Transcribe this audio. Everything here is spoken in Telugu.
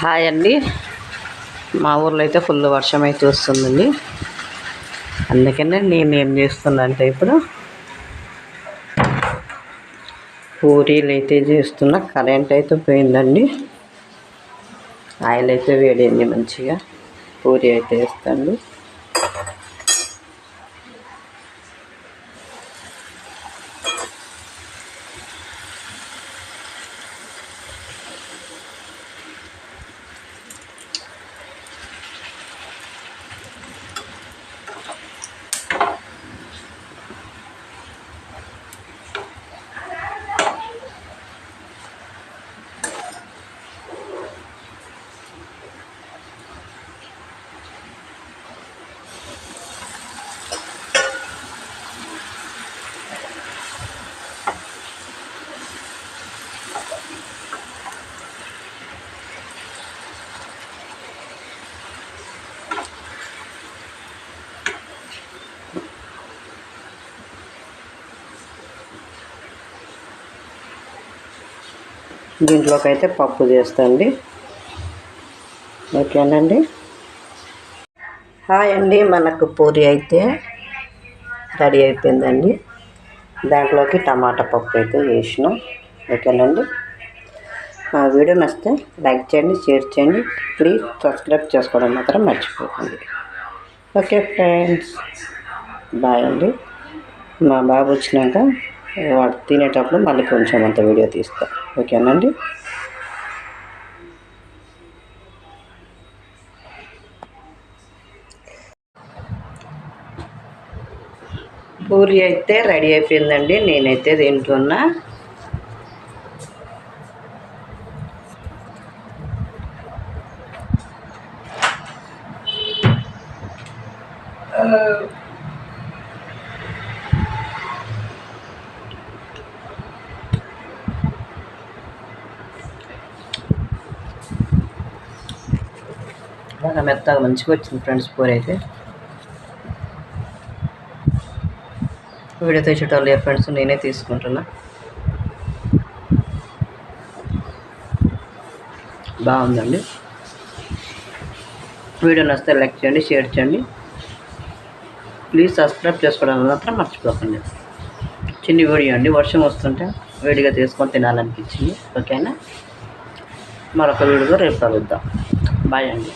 హాయ్ అండి. మా ఊర్లో అయితే ఫుల్ వర్షం అయితే వస్తుందండి. అందుకనే నేను ఏం చేస్తున్నానంటే ఇప్పుడు పూరీలు అయితే చేస్తున్నా. కరెంట్ అయితే పోయిందండి. ఆయిల్ అయితే వేడింది మంచిగా. పూరి అయితే వేస్తాను. దీంట్లోకి అయితే పప్పు చేస్తండి. ఓకేనండి? హాయ్ అండి మనకు పూరి అయితే రెడీ అయిపోయిందండి. దాంట్లోకి టమాటా పప్పు అయితే వేసినాం ఓకేనండి? మా వీడియో నచ్చితే లైక్ చేయండి షేర్ చేయండి. ప్లీజ్ సబ్స్క్రైబ్ చేసుకోవడం మాత్రం మర్చిపోకండి. ఓకే ఫ్రెండ్స్ బాయ్ అండి. మా బాబు వచ్చినాక తినేటప్పుడు మళ్ళీ కొంచెం అంత వీడియో తీస్తా. ఓకేనండి పూరి అయితే రెడీ అయిపోయిందండి. నేనైతే తింటున్నా. బాగా మెత్తగా మంచిగా వచ్చింది ఫ్రెండ్స్ కూర అయితే. వీడియో తెచ్చేటోళ్ళు ఏ ఫ్రెండ్స్ నేనే తీసుకుంటున్నా. బాగుందండి. వీడియో నచ్చితే లైక్ చేయండి షేర్ చేయండి. ప్లీజ్ సబ్స్క్రైబ్ చేసుకోవడం మాత్రం మర్చిపోకండి. చిన్న వీడియో అండి వర్షం వస్తుంటే వేడిగా తీసుకొని తినాలనిపించింది. ఓకేనా? మరొక వీడియో రేపు కలుద్దాం. బాయ్ అండి.